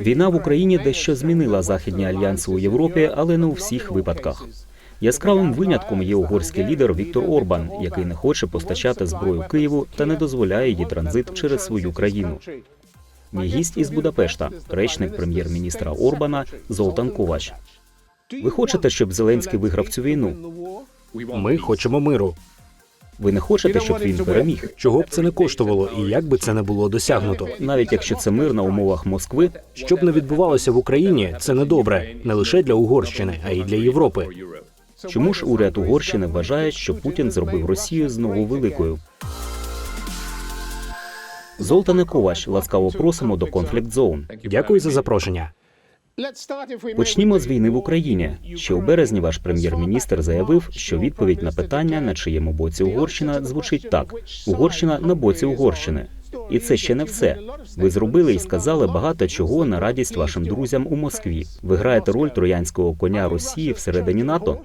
Війна в Україні дещо змінила західні альянси у Європі, але не у всіх випадках. Яскравим винятком є угорський лідер Віктор Орбан, який не хоче постачати зброю Києву та не дозволяє її транзит через свою країну. Мій гість із Будапешта, речник прем'єр-міністра Орбана Золтан Ковач. Ви хочете, щоб Зеленський виграв цю війну? Ми хочемо миру. Ви не хочете, щоб він переміг, Чого б це не коштувало, і як би це не було досягнуто. навіть якщо це мир на умовах Москви. Щоб не відбувалося в Україні, це недобре не лише для Угорщини, а й для Європи. Чому ж уряд Угорщини вважає, що Путін зробив Росію знову великою? Золтане Ковач, ласкаво просимо до Conflict Zone. Дякую за запрошення. Почнімо з війни в Україні. Ще у березні ваш прем'єр-міністр заявив, що відповідь на питання, на чиєму боці Угорщина, звучить так: Угорщина на боці Угорщини. І це ще не все. Ви зробили і сказали багато чого на радість вашим друзям у Москві. Ви граєте роль троянського коня Росії всередині НАТО.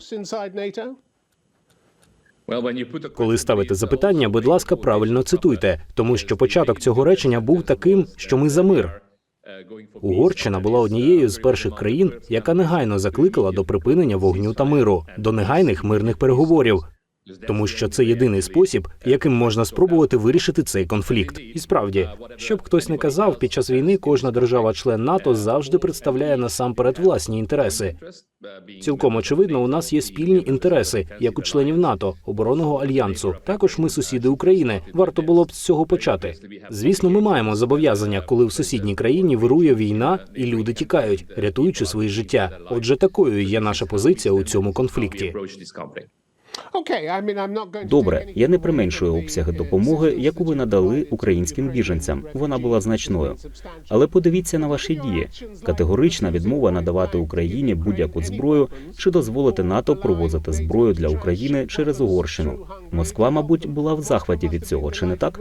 Коли ставите запитання, будь ласка, правильно цитуйте, тому що початок цього речення був таким, що ми за мир. Угорщина була однією з перших країн, яка негайно закликала до припинення вогню та миру, до негайних мирних переговорів. Тому що це єдиний спосіб, яким можна спробувати вирішити цей конфлікт. І справді, щоб хтось не казав, під час війни кожна держава-член НАТО завжди представляє насамперед власні інтереси. Цілком очевидно, у нас є спільні інтереси, як у членів НАТО, оборонного альянсу. Також ми сусіди України. Варто було б з цього почати. Звісно, ми маємо зобов'язання, коли в сусідній країні вирує війна і люди тікають, рятуючи свої життя. Отже, такою є наша позиція у цьому конфлікті. Добре, я не применшую обсяги допомоги, яку ви надали українським біженцям. Вона була значною. Але подивіться на ваші дії: категорична відмова надавати Україні будь-яку зброю чи дозволити НАТО провозити зброю для України через Угорщину. Москва, мабуть, була в захваті від цього, чи не так?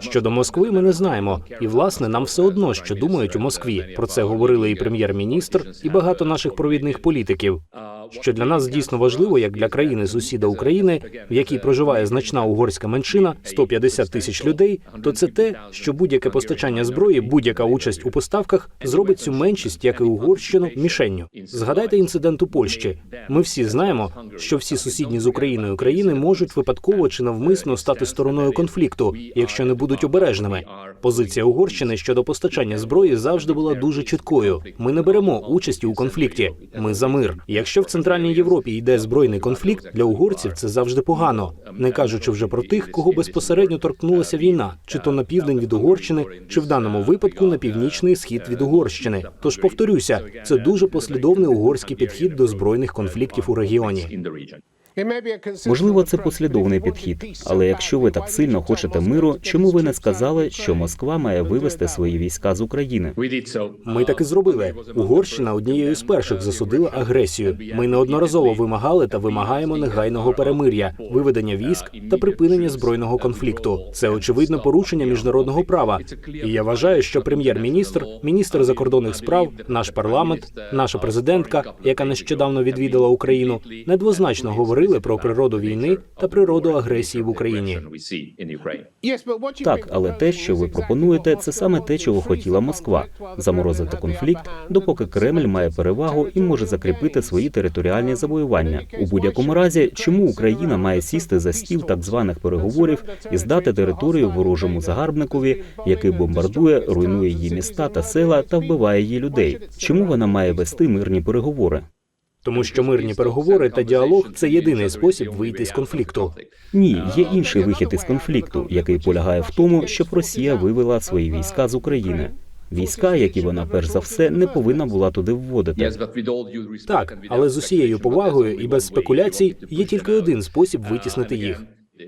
Щодо Москви, ми не знаємо, і власне нам все одно, що думають у Москві. Про це говорили і прем'єр-міністр, і багато наших провідних політиків. Що для нас дійсно важливо, як для країни сусіда України, в якій проживає значна угорська меншина, 150 тисяч людей, то це те, що будь-яке постачання зброї, будь-яка участь у поставках зробить цю меншість, як і Угорщину, мішенню. Згадайте інцидент у Польщі. Ми всі знаємо, що всі сусідні з Україною країни можуть випадково чи навмисно стати стороною конфлікту, якщо не будуть обережними. Позиція Угорщини щодо постачання зброї завжди була дуже чіткою. Ми не беремо участі у конфлікті. Ми за мир. Якщо в центральній Європі йде збройний конфлікт, для угорців це завжди погано, не кажучи вже про тих, кого безпосередньо торкнулася війна, чи то на південь від Угорщини, чи в даному випадку на північний схід від Угорщини. Тож повторюся, це дуже послідовний угорський підхід до збройних конфліктів у регіоні. Можливо, це послідовний підхід. Але якщо ви так сильно хочете миру, чому ви не сказали, що Москва має вивести свої війська з України? Ми так і зробили. Угорщина однією з перших засудила агресію. Ми неодноразово вимагали та вимагаємо негайного перемир'я, виведення військ та припинення збройного конфлікту. Це очевидне порушення міжнародного права. І я вважаю, що прем'єр-міністр, міністр закордонних справ, наш парламент, наша президентка, яка нещодавно відвідала Україну, недвозначно говорили про природу війни та природу агресії в Україні. Так, але те, що ви пропонуєте, це саме те, чого хотіла Москва заморозити конфлікт, допоки Кремль має перевагу і може закріпити свої територіальні завоювання. У будь-якому разі, чому Україна має сісти за стіл так званих переговорів і здати територію ворожому загарбникові, який бомбардує, руйнує її міста та села та вбиває її людей? Чому вона має вести мирні переговори? Тому що мирні переговори та діалог це єдиний спосіб вийти з конфлікту. Ні, є інший вихід із конфлікту, який полягає в тому, щоб Росія вивела свої війська з України. Війська, які вона перш за все не повинна була туди вводити. Так, але з усією повагою і без спекуляцій є тільки один спосіб витіснити їх.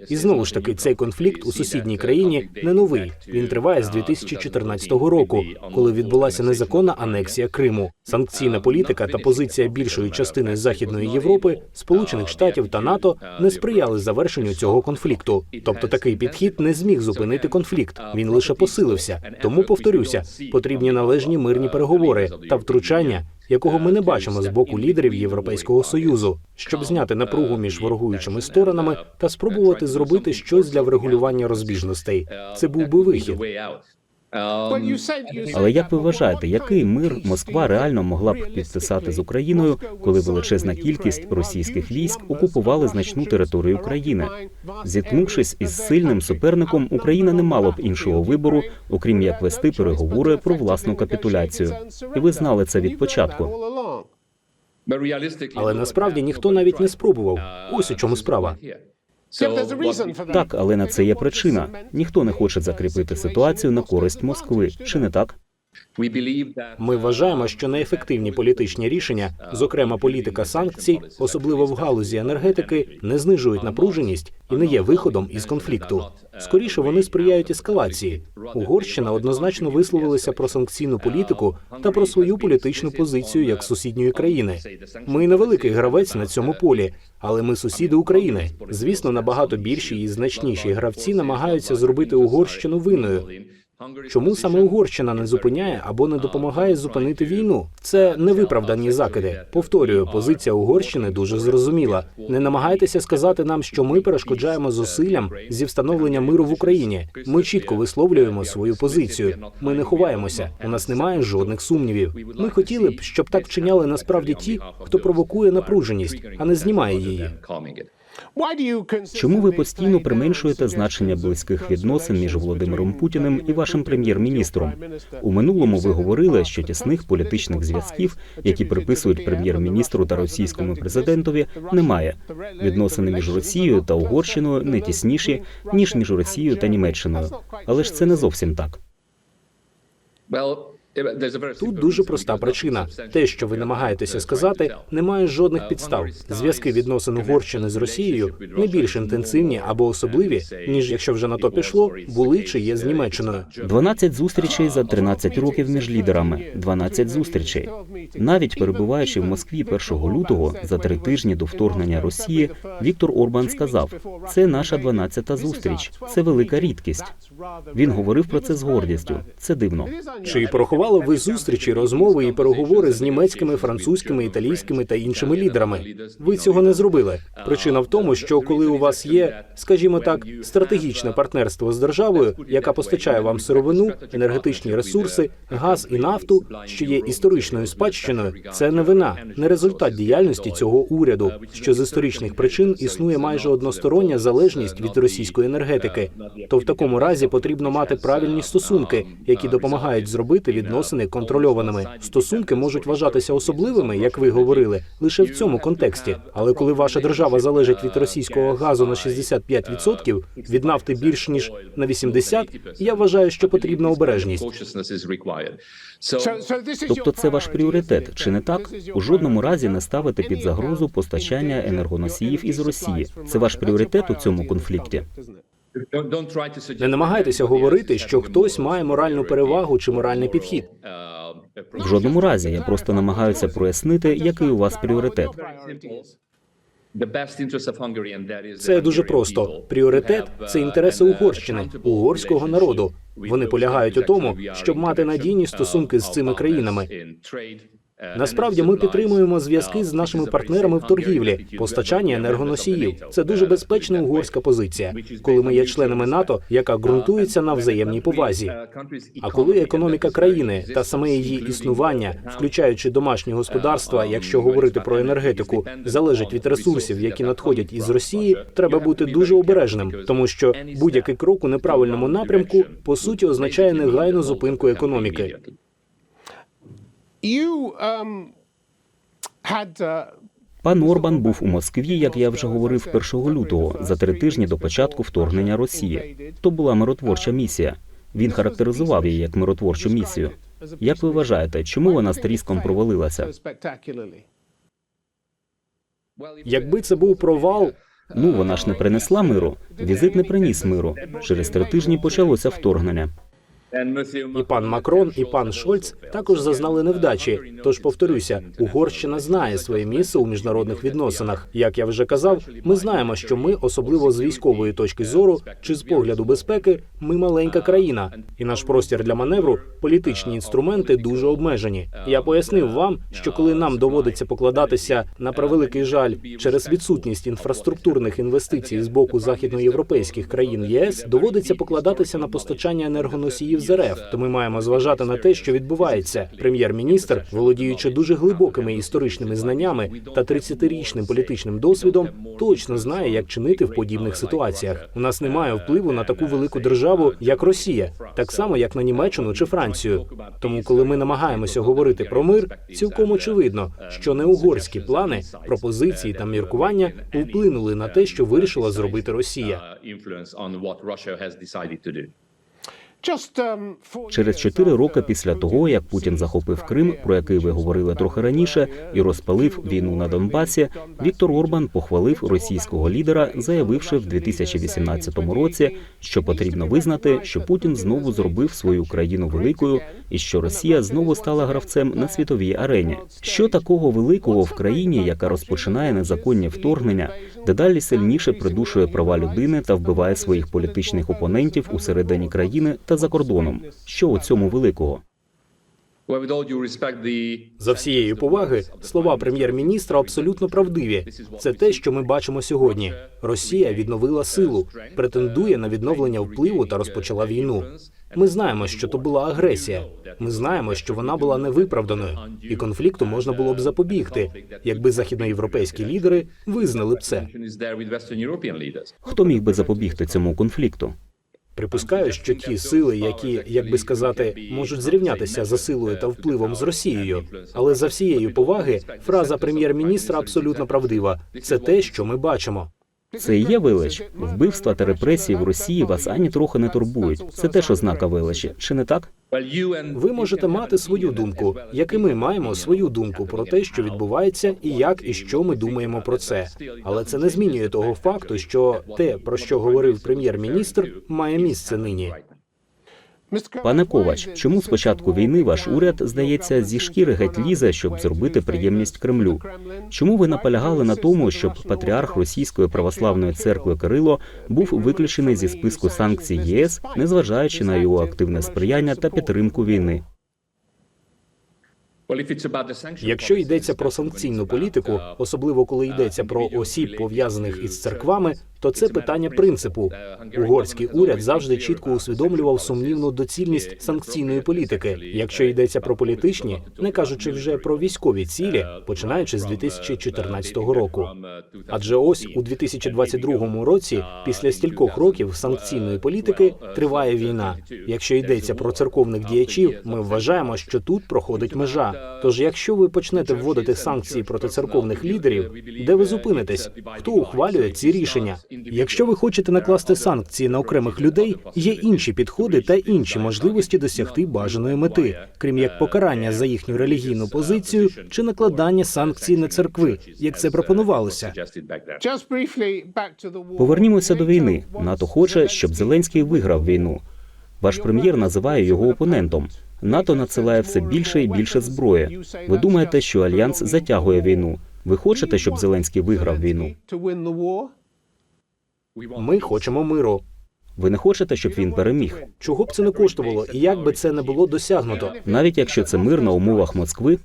І знову ж таки, цей конфлікт у сусідній країні не новий. Він триває з 2014 року, коли відбулася незаконна анексія Криму. Санкційна політика та позиція більшої частини Західної Європи, Сполучених Штатів та НАТО не сприяли завершенню цього конфлікту. Тобто такий підхід не зміг зупинити конфлікт. Він лише посилився. Тому повторюся, потрібні належні мирні переговори та втручання якого ми не бачимо з боку лідерів Європейського союзу, щоб зняти напругу між ворогуючими сторонами та спробувати зробити щось для врегулювання розбіжностей. Це був би вихід. Але як ви вважаєте, який мир Москва реально могла б підписати з Україною, коли величезна кількість російських військ окупували значну територію України? Зіткнувшись із сильним суперником, Україна не мала б іншого вибору, окрім як вести переговори про власну капітуляцію. І ви знали це від початку. Але насправді ніхто навіть не спробував. Ось у чому справа. Так, але на це є причина. Ніхто не хоче закріпити ситуацію на користь Москви. Чи не так? Ми вважаємо, що неефективні політичні рішення, зокрема політика санкцій, особливо в галузі енергетики, не знижують напруженість і не є виходом із конфлікту. Скоріше вони сприяють ескалації. Угорщина однозначно висловилася про санкційну політику та про свою політичну позицію як сусідньої країни. Ми невеликий гравець на цьому полі, але ми сусіди України. Звісно, набагато більші і значніші гравці намагаються зробити Угорщину винною. Чому саме Угорщина не зупиняє або не допомагає зупинити війну? Це невиправдані закиди. Повторюю, позиція Угорщини дуже зрозуміла. Не намагайтеся сказати нам, що ми перешкоджаємо зусиллям зі встановлення миру в Україні. Ми чітко висловлюємо свою позицію. Ми не ховаємося. У нас немає жодних сумнівів. Ми хотіли б, щоб так вчиняли насправді ті, хто провокує напруженість, а не знімає її. Чому ви постійно применшуєте значення близьких відносин між Володимиром Путіним і вашим прем'єр-міністром? У минулому ви говорили, що тісних політичних зв'язків, які приписують прем'єр-міністру та російському президентові, немає. Відносини між Росією та Угорщиною не тісніші ніж між Росією та Німеччиною. Але ж це не зовсім так. Тут дуже проста причина. Те, що ви намагаєтеся сказати, не має жодних підстав. Зв'язки відносин Угорщини з Росією не більш інтенсивні або особливі, ніж якщо вже на то пішло, були чи є з Німеччиною. 12 зустрічей за 13 років між лідерами. 12 зустрічей. Навіть перебуваючи в Москві 1 лютого за три тижні до вторгнення Росії, Віктор Орбан сказав: це наша 12-та зустріч. Це велика рідкість. Він говорив про це з гордістю. Це дивно. Чи порахували ви зустрічі, розмови і переговори з німецькими, французькими, італійськими та іншими лідерами? Ви цього не зробили. Причина в тому, що коли у вас є, скажімо так, стратегічне партнерство з державою, яка постачає вам сировину, енергетичні ресурси, газ і нафту, що є історичною спадщиною, це не вина, не результат діяльності цього уряду, що з історичних причин існує майже одностороння залежність від російської енергетики. То в такому разі потрібно мати правильні стосунки, які допомагають зробити відносини контрольованими. Стосунки можуть вважатися особливими, як ви говорили, лише в цьому контексті. Але коли ваша держава залежить від російського газу на 65%, від нафти більш ніж на 80%, я вважаю, що потрібна обережність. Тобто, це ваш пріоритет, чи не так? У жодному разі не ставити під загрозу постачання енергоносіїв із Росії. Це ваш пріоритет у цьому конфлікті. Не намагайтеся говорити, що хтось має моральну перевагу чи моральний підхід. В жодному разі я просто намагаюся прояснити, який у вас пріоритет. Це дуже просто. Пріоритет це інтереси Угорщини, угорського народу. Вони полягають у тому, щоб мати надійні стосунки з цими країнами. Насправді ми підтримуємо зв'язки з нашими партнерами в торгівлі, постачанні енергоносіїв. Це дуже безпечна угорська позиція, коли ми є членами НАТО, яка ґрунтується на взаємній повазі. А коли економіка країни та саме її існування, включаючи домашні господарства, якщо говорити про енергетику, залежить від ресурсів, які надходять із Росії, треба бути дуже обережним, тому що будь-який крок у неправильному напрямку по суті означає негайну зупинку економіки. Пан Орбан був у Москві, як я вже говорив, 1 лютого, за три тижні до початку вторгнення Росії. То була миротворча місія. Він характеризував її як миротворчу місію. Як ви вважаєте, чому вона з тріском провалилася? Якби це був провал, Ну вона ж не принесла миру. Візит не приніс миру. Через три тижні почалося вторгнення. І пан Макрон, і пан Шольц також зазнали невдачі. Тож повторюся, Угорщина знає своє місце у міжнародних відносинах. Як я вже казав, ми знаємо, що ми, особливо з військової точки зору чи з погляду безпеки, ми маленька країна, і наш простір для маневру, політичні інструменти дуже обмежені. Я пояснив вам, що коли нам доводиться покладатися на превеликий жаль через відсутність інфраструктурних інвестицій з боку західноєвропейських країн ЄС, доводиться покладатися на постачання енергоносіїв союзників з РФ, то ми маємо зважати на те, що відбувається. Прем'єр-міністр, володіючи дуже глибокими історичними знаннями та 30-річним політичним досвідом, точно знає, як чинити в подібних ситуаціях. У нас немає впливу на таку велику державу, як Росія, так само як на Німеччину чи Францію. Тому, коли ми намагаємося говорити про мир, цілком очевидно, що не угорські плани, пропозиції та міркування вплинули на те, що вирішила зробити Росія. Через чотири роки після того, як Путін захопив Крим, про який ви говорили трохи раніше, і розпалив війну на Донбасі, Віктор Орбан похвалив російського лідера, заявивши в 2018 році, що потрібно визнати, що Путін знову зробив свою країну великою, і що Росія знову стала гравцем на світовій арені. Що такого великого в країні, яка розпочинає незаконні вторгнення, дедалі сильніше придушує права людини та вбиває своїх політичних опонентів усередині країни та за кордоном? Що у цьому великого? За всієї поваги слова прем'єр-міністра абсолютно правдиві. Це те, що ми бачимо сьогодні. Росія відновила силу, претендує на відновлення впливу та розпочала війну. Ми знаємо, що то була агресія. Ми знаємо, що вона була невиправданою, і конфлікту можна було б запобігти, якби західноєвропейські лідери визнали б це. Хто міг би запобігти цьому конфлікту? Припускаю, що ті сили, які, як би сказати, можуть зрівнятися за силою та впливом з Росією, але за всією поваги, фраза прем'єр-міністра абсолютно правдива. Це те, що ми бачимо. Це і є велич. Вбивства та репресії в Росії вас ані трохи не турбують. Це теж ознака величі, чи не так? Ви можете мати свою думку, як і ми маємо свою думку про те, що відбувається, і як і що ми думаємо про це. Але це не змінює того факту, що те, про що говорив прем'єр-міністр, має місце нині. Пане Ковач, чому з початку війни ваш уряд, здається, зі шкіри геть лізе, щоб зробити приємність Кремлю? Чому ви наполягали на тому, щоб патріарх Російської православної церкви Кирило був виключений зі списку санкцій ЄС, незважаючи на його активне сприяння та підтримку війни? Якщо йдеться про санкційну політику, особливо коли йдеться про осіб пов'язаних із церквами, то це питання принципу. Угорський уряд завжди чітко усвідомлював сумнівну доцільність санкційної політики. Якщо йдеться про політичні, не кажучи вже про військові цілі, починаючи з 2014 року. Адже ось у 2022 році, після стількох років санкційної політики, триває війна. Якщо йдеться про церковних діячів, ми вважаємо, що тут проходить межа. Тож, якщо ви почнете вводити санкції проти церковних лідерів, де ви зупинитесь? Хто ухвалює ці рішення? Якщо ви хочете накласти санкції на окремих людей, є інші підходи та інші можливості досягти бажаної мети, крім як покарання за їхню релігійну позицію чи накладання санкцій на церкви, як це пропонувалося. Повернімося до війни. НАТО хоче, щоб Зеленський виграв війну. Ваш прем'єр називає його опонентом. НАТО надсилає все більше і більше зброї. Ви думаєте, що альянс затягує війну? Ви хочете, щоб Зеленський виграв війну? Ми хочемо миру. Ви не хочете, щоб він переміг? Чого б це не коштувало, і як би це не було досягнуто? Навіть якщо це мир на умовах Москви,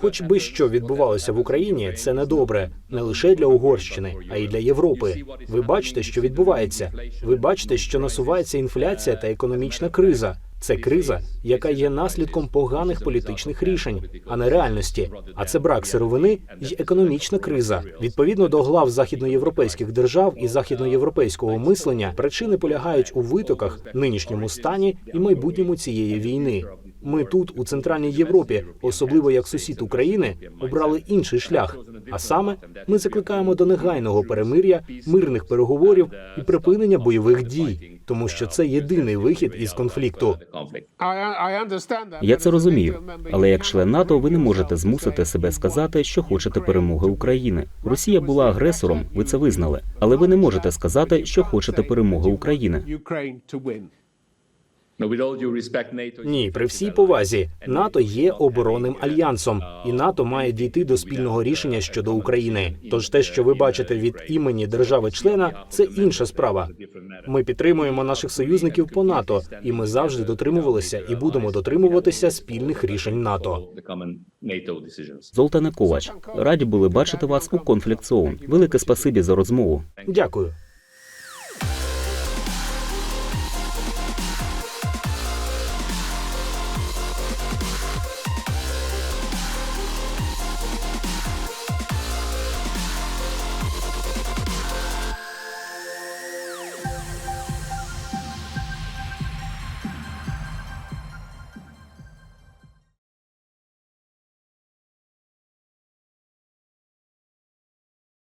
Хоч би що відбувалося в Україні, це недобре не лише для Угорщини, а й для Європи. Ви бачите, що відбувається. Ви бачите, що насувається інфляція та економічна криза. Це криза, яка є наслідком поганих політичних рішень, а не реальності. А це брак сировини й економічна криза. Відповідно до глав західноєвропейських держав і західноєвропейського мислення, причини полягають у витоках, нинішньому стані і майбутньому цієї війни. Ми тут, у центральній Європі, особливо як сусід України, обрали інший шлях. А саме ми закликаємо до негайного перемир'я, мирних переговорів і припинення бойових дій, тому що це єдиний вихід із конфлікту. я це розумію. Але як член НАТО, ви не можете змусити себе сказати, що хочете перемоги. України. Росія була агресором. Ви це визнали. Але ви не можете сказати, що хочете перемоги України. Ні, при всій повазі, НАТО є оборонним альянсом, і НАТО має дійти до спільного рішення щодо України. Тож те, що ви бачите від імені держави-члена, це інша справа. Ми підтримуємо наших союзників по НАТО, і ми завжди дотримувалися і будемо дотримуватися спільних рішень НАТО. Золтане Ковач, раді були бачити вас у конфлікт зоун. Велике спасибі за розмову. Дякую.